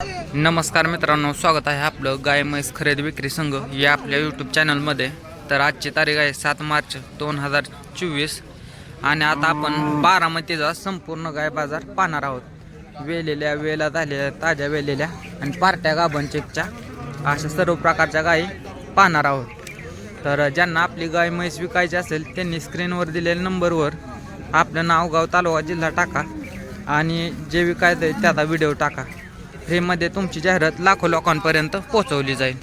नमस्कार मित्रांनो स्वागत आहे आपलं गाय म्हैस खरेदी विक्री संघ या आपल्या यूट्यूब चॅनलमध्ये तर आजची तारीख आहे सात मार्च दोन हजार चोवीस आणि आता आपण बारामतीचा संपूर्ण गाय बाजार पाहणार आहोत. वेलेल्या वेला झालेल्या ताज्या वेलेल्या आणि पार्ट्या गाभनचेकच्या अशा सर्व प्रकारच्या गायी पाहणार आहोत. तर ज्यांना आपली गाय म्हैस विकायची असेल त्यांनी स्क्रीनवर दिलेल्या नंबरवर आपलं नाव गाव तालुका जिल्हा टाका आणि जे विकायचं आहे त्याचा व्हिडिओ टाका. फ्रीमध्ये तुमची जाहिरात लाखो लोकांपर्यंत पोहोचवली जाईल.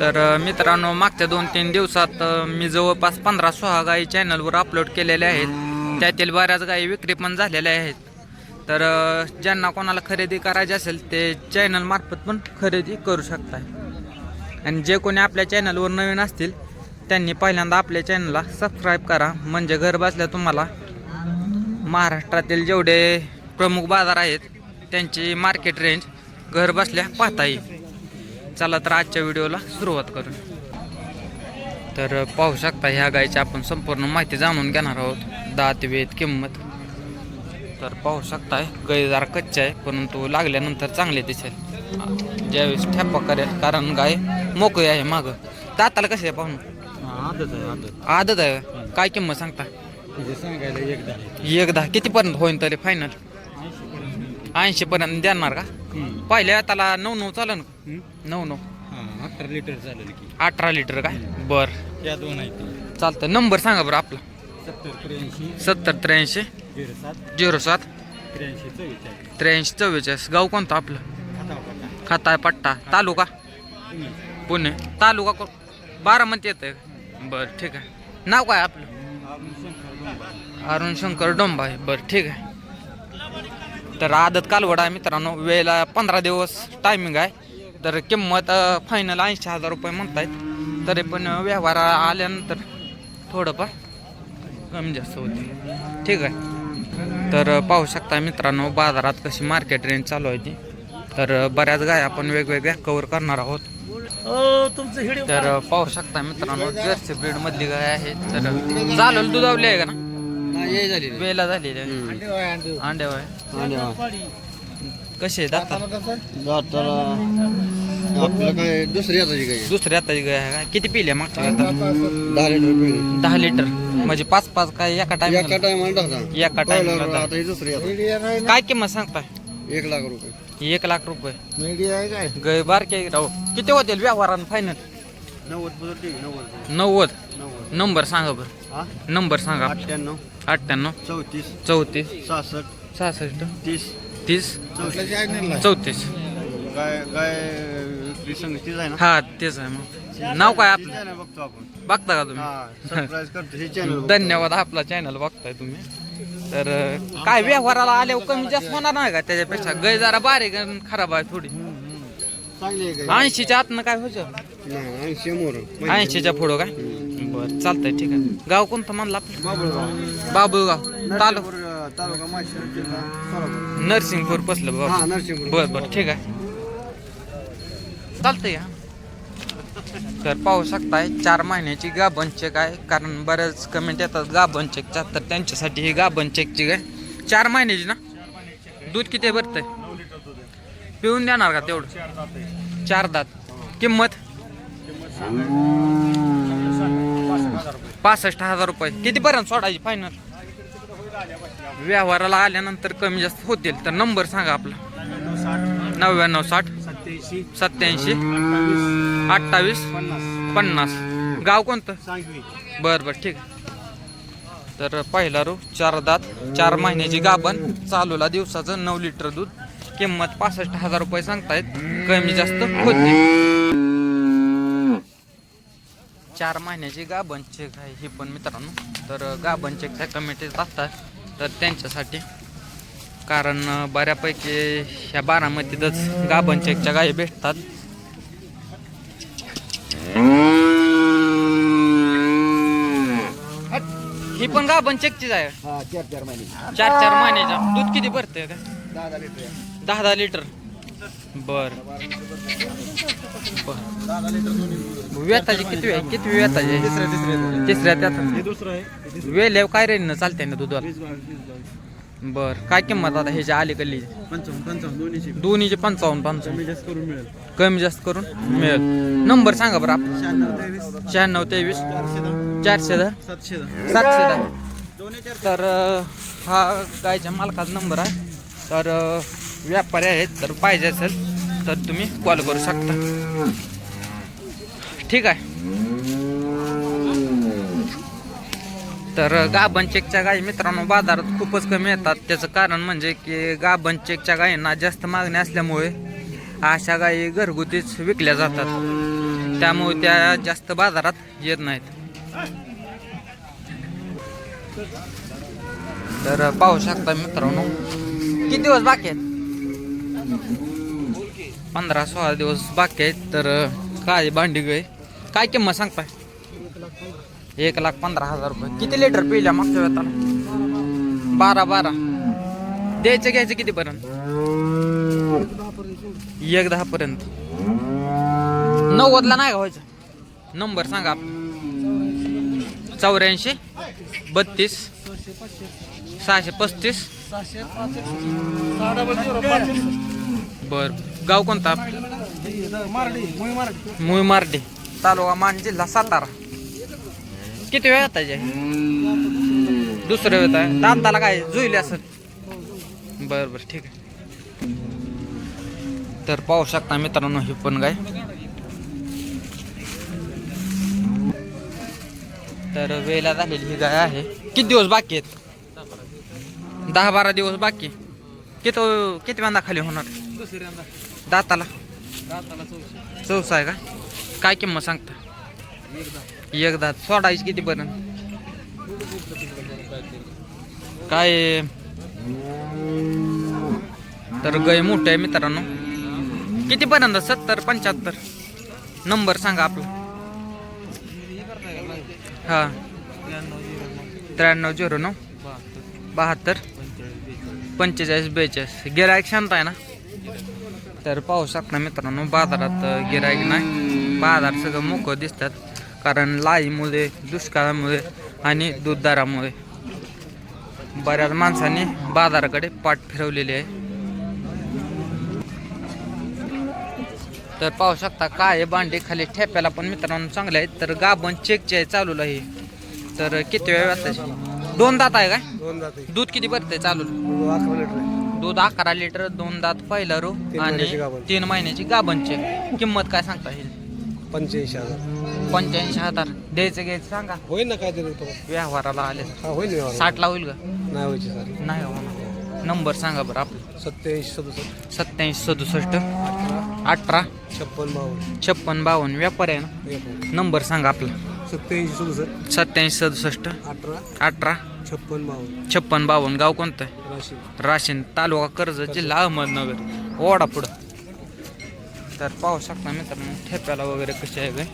तर मित्रांनो मागच्या दोन तीन दिवसात मी जवळपास पंधरा सोळा गायी चॅनलवर अपलोड केलेल्या आहेत. त्यातील बऱ्याच गायी विक्री पण झालेल्या आहेत. तर ज्यांना कोणाला खरेदी करायची असेल ते चॅनलमार्फत पण खरेदी करू शकता आणि जे कोणी आपल्या चॅनलवर नवीन असतील त्यांनी पहिल्यांदा आपल्या चॅनलला सबस्क्राईब करा. म्हणजे घर बसल्या तुम्हाला महाराष्ट्रातील जेवढे प्रमुख बाजार आहेत त्यांची मार्केट रेंज घर बसल्या पाहता येईल चला तर आजच्या व्हिडिओला सुरुवात करू तर पाहू शकता ह्या गायची आपण संपूर्ण माहिती जाणून घेणार आहोत. दात वेद किंमत. तर पाहू शकताय गाय जरा कच्चे आहे परंतु लागल्यानंतर चांगले दिसेल. ज्यावेळेस ठेपा करेल कारण गाय मोकळी आहे मागं. दाताला कसे आहे पाहून? आदत आहे आदत. आहे. काय किंमत सांगता? एकदा एकदा कितीपर्यंत होईल तरी फायनल ऐंशी पर्यंत देणार का? पहिल्या त्याला नऊ नऊ चालेल ना? नऊ नऊ. अठरा लिटर चालेल की. अठरा लिटर काय? बर. या दोन आहेत चालतं. नंबर सांगा बरं आपला. सत्तर त्र्याऐंशी. सत्तर त्र्याऐंशी. झिरो सात. झिरो सात. त्र्याऐंशी चव्वेचाळीस. त्र्याऐंशी चव्वेचाळीस. गाव कोणतं आपलं? खाताय पट्टा. तालुका? पुणे. तालुका को बारामती येतं बरं ठीक आहे. नाव काय आपलं? अरुण शंकर डोंबाई बरं ठीक आहे. तर आदत कालवड आहे मित्रांनो. वेळेला पंधरा दिवस टायमिंग आहे. तर किंमत फायनल ऐंशी हजार रुपये म्हणतायत. तरी पण व्यवहार आल्यानंतर थोडंफार कमी जास्त होते. ठीक आहे. तर पाहू शकता मित्रांनो बाजारात कशी मार्केट रेंज चालू आहे ती. तर बऱ्याच गाय आपण वेगवेगळ्या कवर करणार आहोत. तर पाहू शकता मित्रांनो जर्सी ब्रीड मधली गाय आहे. तर चालेल दुधावली आहे का ना? हे झाली वेला झालेली आहे. अंड्या आहे कसे आहेत आता? दाताला आपलं काय दुसरी काय दुसऱ्या आताची गाय आहे का? किती पिले मागच्या आता? दहा लिटर. दहा लिटर. म्हणजे पाच पाच काय एका एका टाइम टायमाला एका आता ही दुसरी आता. काय किंमत सांगताय? एक लाख रुपये. एक लाख रुपये. मीडिया आहे काय? गाय बारके राहू किती होतील व्यवहारानं फायनल नव्वद नव्वद नव्वद. नंबर सांगा बरं. नंबर सांगा. अठ्ठ्याण्णव. अठ्ठ्याण्णव. चौतीस. चौतीस. सहासष्ट. सहासष्ट. तीस. तीस. चौतीस. गाय गाय विक्री आहे ना? हा तेच आहे मग. नाव काय आपलं? बघतो आपण. बघता का तुम्ही? हा सरप्राईज करतो. हे चॅनल धन्यवाद आपला चॅनल बघताय तुम्ही. तर अं, काय व्यवहाराला आल्यावर कमी जास्त होणार नाही का? त्याच्यापेक्षा गै जरा बारीक आणि खराब आहे थोडी. चांगली आहे काय ऐंशीच्या आतनं काय नाही ऐंशी मोर. ऐंशीच्या पुढं काय? बरं चालतंय ठीक आहे. गाव कोणतं म्हणलं आपलं? बाबुळगाव. तालुका? नरसिंगपूर, तालुका माशिर जिल्हा सोलापूर नरसिंगपूर पसलं बाबा हा बर बर ठीक आहे. चालतंय हा. तर पाहू शकताय चार महिन्याची गाभण चेक आहे. कारण बऱ्याच कमेंट येतात गाभण चेकच्या तर त्यांच्यासाठी ही गाभण चेकची काय? चार महिन्याची ना? दूध किती भरतंय? पिऊन देणार का तेवढं? चार दात किंमत? पासष्ट हजार रुपये. कितीपर्यंत सोडायची फायनल व्यवहाराला आल्यानंतर कमी जास्त होतील. तर नंबर सांगा आपला. नव्याण्णव साठ. सत्याऐंशी अठ्ठावीस. पन्नास. गाव कोणतं? बरं बर बर ठीक तर पहिला रो चार दात चार महिन्याची गाभण चालूला दिवसाचं नऊ लिटर दूध. किंमत पासष्ट हजार रुपये सांगतायत. कमी जास्त होते चार महिन्याची गाभण चेक आहे ही पण मित्रांनो. तर गाभण चेकच्या कमिटीत असतात. तर त्यांच्यासाठी. कारण बऱ्यापैकी ह्या बारामतीतच गाभण चेकच्या गायी भेटतात. ही पण गाभण चेकचीच आहे. चार चार महिने. चार चार महिन्याच्या. दूध किती भरतंय का? दहा दहा लिटर. दहा दहा लिटर. बर. व्यताची किती आहे किती व्यताची आहे तिसऱ्या त्यात हे दुसरं आहे काय रेन चालते ना दुधाला? बर. काय किंमत आता ह्याच्या अलीकडली? दोन्हीचे पंचावन्न पंचावन्न. कमी जास्त करून मिळेल. नंबर सांगा बरं आपण शहाण्णव तेवीस. चारशे दहा. सातशे दहा. सातशे दहा दोन्ही तर हा गायच्या मालकाचा नंबर आहे. तर व्यापारी आहेत. तर पाहिजे असेल तर तुम्ही कॉल करू शकता. ठीक आहे. तर गाभण चेकच्या गायी मित्रांनो बाजारात खूपच कमी येतात. त्याचं कारण म्हणजे की गाभण चेकच्या गायींना जास्त मागणी असल्यामुळे अशा गायी घरगुतीच विकल्या जातात. त्यामुळे त्या जास्त बाजारात येत नाहीत. तर पाहू शकता मित्रांनो किती दिवस बाकी आहेत? पंधरा सोळा दिवस बाकी आहेत तर काय भांडी गय काय किंमत सांगताय? एक लाख पंधरा हजार रुपये. किती लिटर पिल्या मागच्या वेळेला? बारा बारा. द्यायचं घ्यायचं किती पर्यंत एक दहा पर्यंत नव्वदला नाही का व्हायचं? नंबर सांगा चौऱ्याऐंशी बत्तीस सहाशे पस्तीस. बर. गाव कोणता? मुई मार्डी तालुका मान जिल्हा सातारा. किती वेळ आता जे दुसरं वेळ आहे दांताला काय जुईले असत बर बर ठीक आहे. तर पाहू शकता मित्रांनो ही पण गाय. तर वेळेला झालेली ही गाय आहे. किती दिवस बाकी आहेत? दहा बारा दिवस बाकी. किती किती बांधा खाली होणार? दाताला? चौसा आहे का? काय किंमत सांगता? एक दात. सोडायची किती पर्यंत? काय? तर गय मोठं आहे मित्रांनो. किती पर्यंत? सत्तर पंच्याहत्तर? नंबर सांगा आपला. हा. त्र्याण्णव झिरो नऊ. बहात्तर. पंचेचाळीस बेचाळीस. गिरायक शांत आहे ना? तर पाहू शकता मित्रांनो बाजारात गिरायक नाही. बाजार सगळं मोकळं दिसतात. कारण लाईमुळे दुष्काळामुळे आणि दूधदारामुळे बऱ्याच माणसांनी बाजाराकडे पाठ फिरवलेली आहे. तर पाहू शकता काय भांडी खाली ठेप्याला पण मित्रांनो चांगले आहेत. तर गाभण चेकचे आहे चालू आहे. तर किती वेळ वाजता दोन दात आहे काय? दोन जाते दूध किती भरते चालू अकरा लिटर आहे. दूध अकरा लिटर दोन दात पहिला रो तीन आणि गाभण. तीन महिन्याची गाभणचे. किंमत काय सांगता येईल? पंच्याऐंशी हजार. पंच्याऐंशी हजार. द्यायचं घ्यायचं सांगा. होईल ना काय तो व्यवहाराला आले हा होईल ना साठला होईल का? नाही व्हायची सर नाही होणार. नंबर सांगा बरं आपलं. सत्याऐंशी सदुसष्ट. सत्याऐंशी सदुसष्ट. अठरा. अठरा. छप्पन बावन्न. छप्पन बावन्न. व्यापार आहे ना? एक नंबर सांगा आपला. सत्याऐंशी सदुसष्ट. सत्याऐंशी सदुसष्ट. अठरा. अठरा. छप्पन बावन्न. छप्पन बावन्न. गाव कोणतं आहे? राशीन. तालुका कर्जत जिल्हा अहमदनगर. ओढा पुढं. तर पाहू शकता मित्रांनो ठेप्याला वगैरे कसे आहे काय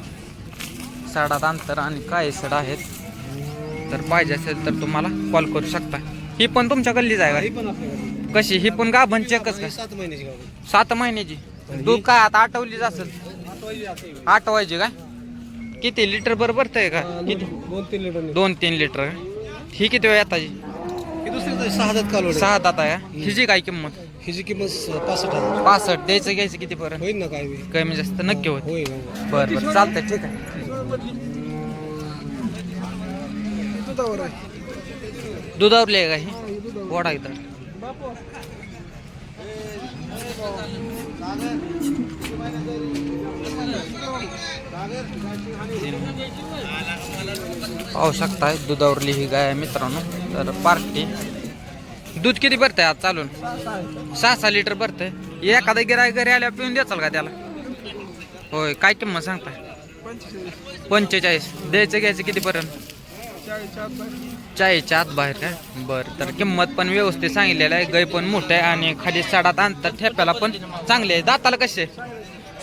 साडात अंतर आणि काय सड आहेत. तर पाहिजे असेल तर तुम्हाला कॉल करू शकता. ही पण तुमच्या गल्लीच आहे का? कशी? ही पण गाभण चेकच का सात महिन्याची दूध काय आता आठवलीच असेल? आठवायची काय? किती लिटर बरोबर आहे का? किती? दोन तीन लिटर. दोन तीन लिटर? ही किती वेळ येताची? ही दुसरी सहा हजार कालवड. सहा दात आहे? हिची काय किंमत? हिची किंमत पासष्ट हजार. पासष्ट. द्यायचं घ्यायचं किती पर्यंत होईल ना काय? बी कमी जास्त. नक्की होत होईल बरं बरं. चालतंय ठीक आहे. दुधावर आहे. का ही? वडा इथं. पाहू शकताय दुधावरली ही गाय आहे मित्रांनो. तर पार्टी. दूध किती भरतंय आज चालून? सहा सहा लिटर भरतंय. एखादा गिराय घरी आल्या पिऊन द्याचाल का त्याला? होय काय किंमत सांगताय? पंचेचाळीस. द्यायचं घ्यायचं कितीपर्यंत चायच्या आत बाहेर काय? बरं तर किंमत पण व्यवस्थित सांगितलेलं आहे. गाय पण मोठं आहे आणि खाली साडात अंतर ठेप्याला पण चांगले आहे. दाताला कसे?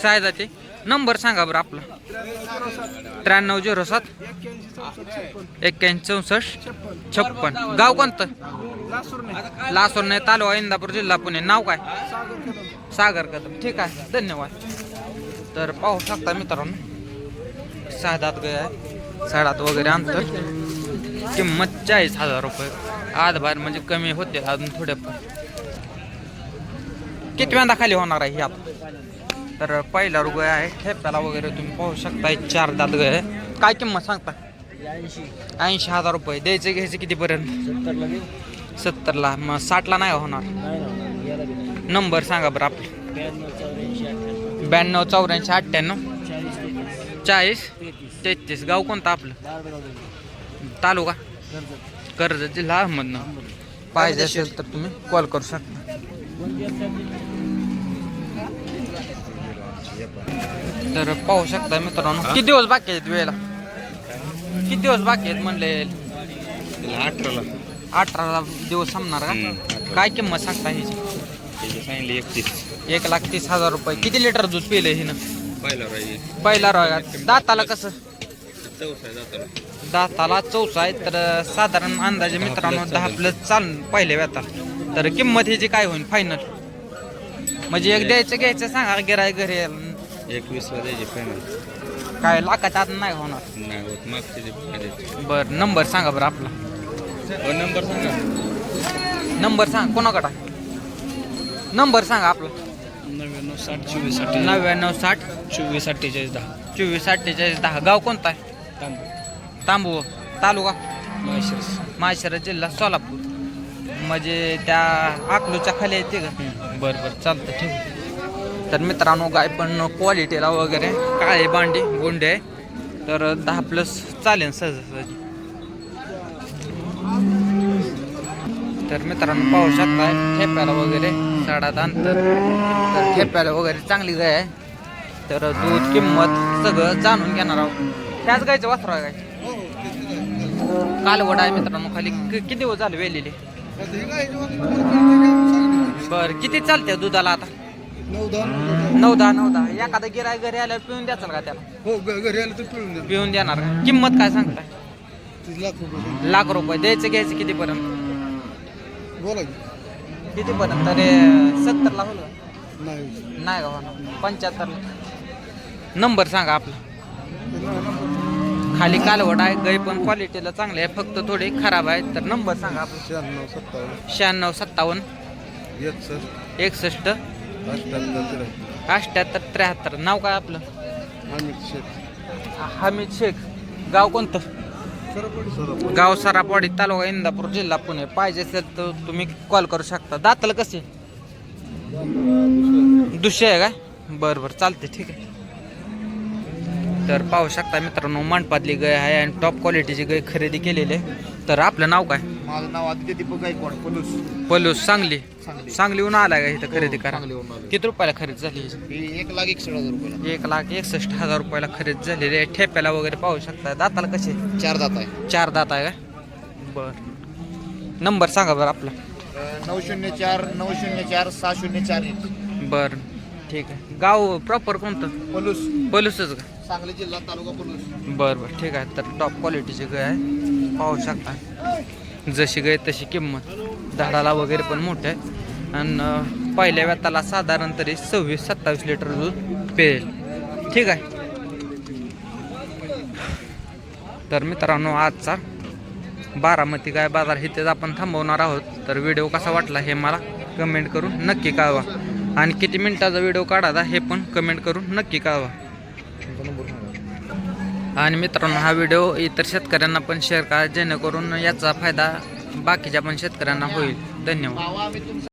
साय जाते नंबर सांगा बरं आपला. त्र्याण्णव झिरो सात. एक्क्याऐंशी चौसष्ट. छप्पन. गाव कोणतं? लासूर नाही तालुका इंदापूर जिल्हा पुणे. नाव काय? सागर कदम. ठीक आहे धन्यवाद. तर पाहू शकता मित्रांनो साधात गया साडात वगैरे अंतर. किंमत चाळीस हजार रुपये. आधभार म्हणजे कमी होते अजून थोड्याफार किती वेळा खाली होणार आहे ही तर पहिला रुग आहे. ठेप्याला वगैरे तुम्ही पाहू शकता चार दात गाय. काय किंमत सांगता? ऐंशी. हजार रुपये. द्यायचे घ्यायचे कितीपर्यंत? सत्तरला मग साठला नाही होणार? नंबर सांगा बरं आपलं. ब्याण्णव चौऱ्याऐंशी अठ्ठ्याण्णव. चाळीस तेहतीस. गाव कोणतं आपलं? तालुका? कर्जत. जिल्हा अहमदनगर. पाहिजे असेल तर तुम्ही कॉल करू शकता. तर पाहू शकता मित्रांनो किती दिवस बाकी आहेत वेळेला? किती दिवस बाकी आहेत म्हणले? अठराला. अठरा दिवस संपणार का. काय किंमत सांगता ह्याची? त्याचे सांगितले एकतीस. एक लाख तीस हजार रुपये. किती लिटर दूध पिलं हिनं? पहिला पहिला दाताला कसं? चौसा जाताला दाताला. चौसा आहे. तर साधारण अंदाजे मित्रांनो दहा. प्लस चाल पहिले व्यथा तर किंमत ह्याची काय होईल फायनल म्हणजे एक द्यायचं घ्यायचं सांगा गिराय घरी एकवीसला द्यायचे फायनल काय लाखाच्या आत नाही होणार? नाही होत मागचे जे बर नंबर सांगा बरं आपला. नंबर सांगा नंबर सांग कोणाकडा नंबर सांगा आपला. नव्याण्णव साठ चोवीस नव्याण्णव साठ चोवीस अठ्ठेचाळीस दहा. चोवीस अठ्ठेचाळीस दहा. गाव कोणता आहे? तांबू. तालुका? माळशिरस. जिल्हा सोलापूर. म्हणजे त्या अकलूच्या खाली येते का? बरं बरं चालतं ठीक आहे. तर मित्रांनो गाय पण क्वालिटीला वगैरे. काळे बांडी गोंडे. आहे तर दहा प्लस चालेल सहजासहजी तर मित्रांनो पाहू शकताय ठेप्याला वगैरे साडात अंतर. तर ठेप्याला वगैरे चांगली गाय आहे. तर दूध किंमत सगळं जाणून घेणार आहोत. त्याच गायचं वासरा आहे काय कालवड आहे मित्रांनो खाली किती दिवस झाले वेलेले? बर किती चालते दुधाला आता? नऊ दहा नऊ दहा एखादा गिराय घरी आल्यावर पिऊन द्याचाल का त्याला? हो ग- घरी आलं तर पिळून द्या पिऊन देणार का? किंमत काय सांगताय? तीस लाख रुपये लाख रुपये. द्यायचं घ्यायचं कितीपर्यंत? बोला की. कितीपर्यंत? तरी सत्तरला होईल का? नाही. नाही का होणार? पंच्याहत्तरला. नंबर सांगा आपला. खाली कालवड आहे गाई पण क्वालिटीला चांगली आहे फक्त थोडी खराब आहे तर नंबर सांगा आपला. शहाण्णव सत्तावन्न. शहाण्णव सत्तावन्न. एकसष्ट. एकसष्ट. अठ्ठ्याहत्तर त्र्याहत्तर. नाव काय आपलं? अमित शेख. हमीद शेख. गाव कोणतं? सरपडी. गाव सरापवाडी तालुका इंदापूर जिल्हा पुणे. पाहिजे असेल तर तुम्ही कॉल करू शकता. दाताला कसे? दुसरे आहे काय बरं बरं. चालते ठीक आहे. तर पाहू शकता मित्रांनो मंडपातली गाय आहे आणि टॉप क्वालिटीची गाय खरेदी केलेली आहे. तर आपलं नाव काय? माझं नाव आदित्य दीपक गायकवाड पलूस. पलूस सांगली. सांगली. सांगलीहून आलाय का इथं खरेदी करा? सांगलीहून आलोय. किती रुपयाला खरेदी झाली? ही एक लाख एकसष्ट हजार रुपयाला. एक लाख एकसष्ट हजार रुपयाला खरेदी झालेली आहे. ठेप्याला वगैरे पाहू शकता. दाताला कसे? चार दात आहे. चार दात आहे का? बर. नंबर सांगा बरं आपला. नऊ शून्य चार नऊ शून्य चार सहा शून्य चार एक. बर. ठीक आहे. गाव प्रॉपर कोणतं? पलूस. पलूसच का? सांगली जिल्हा तालुका पलूस. बरं बरं. ठीक आहे. तर टॉप क्वालिटीची गाय आहे. पाहू शकता. जशी गाय तशी किंमत. झाडाला वगैरे पण मोठं आहे. आणि पहिल्या व्यताला साधारण तरी सव्वीस सत्तावीस लिटर दूध पेल ठीक आहे? तर मित्रांनो आजचा बारामती गाय बाजार इथेच आपण थांबवणार आहोत. तर व्हिडिओ कसा वाटला हे मला कमेंट करून नक्की कळवा. आणि किती मिनिटाचा व्हिडिओ काढायचा हे पण कमेंट करून नक्की कळवा. आणि मित्रांनो हा व्हिडिओ इतर शेतकऱ्यांना पण शेअर करा जेणेकरून याचा फायदा बाकीच्या पण शेतकऱ्यांना होईल. धन्यवाद.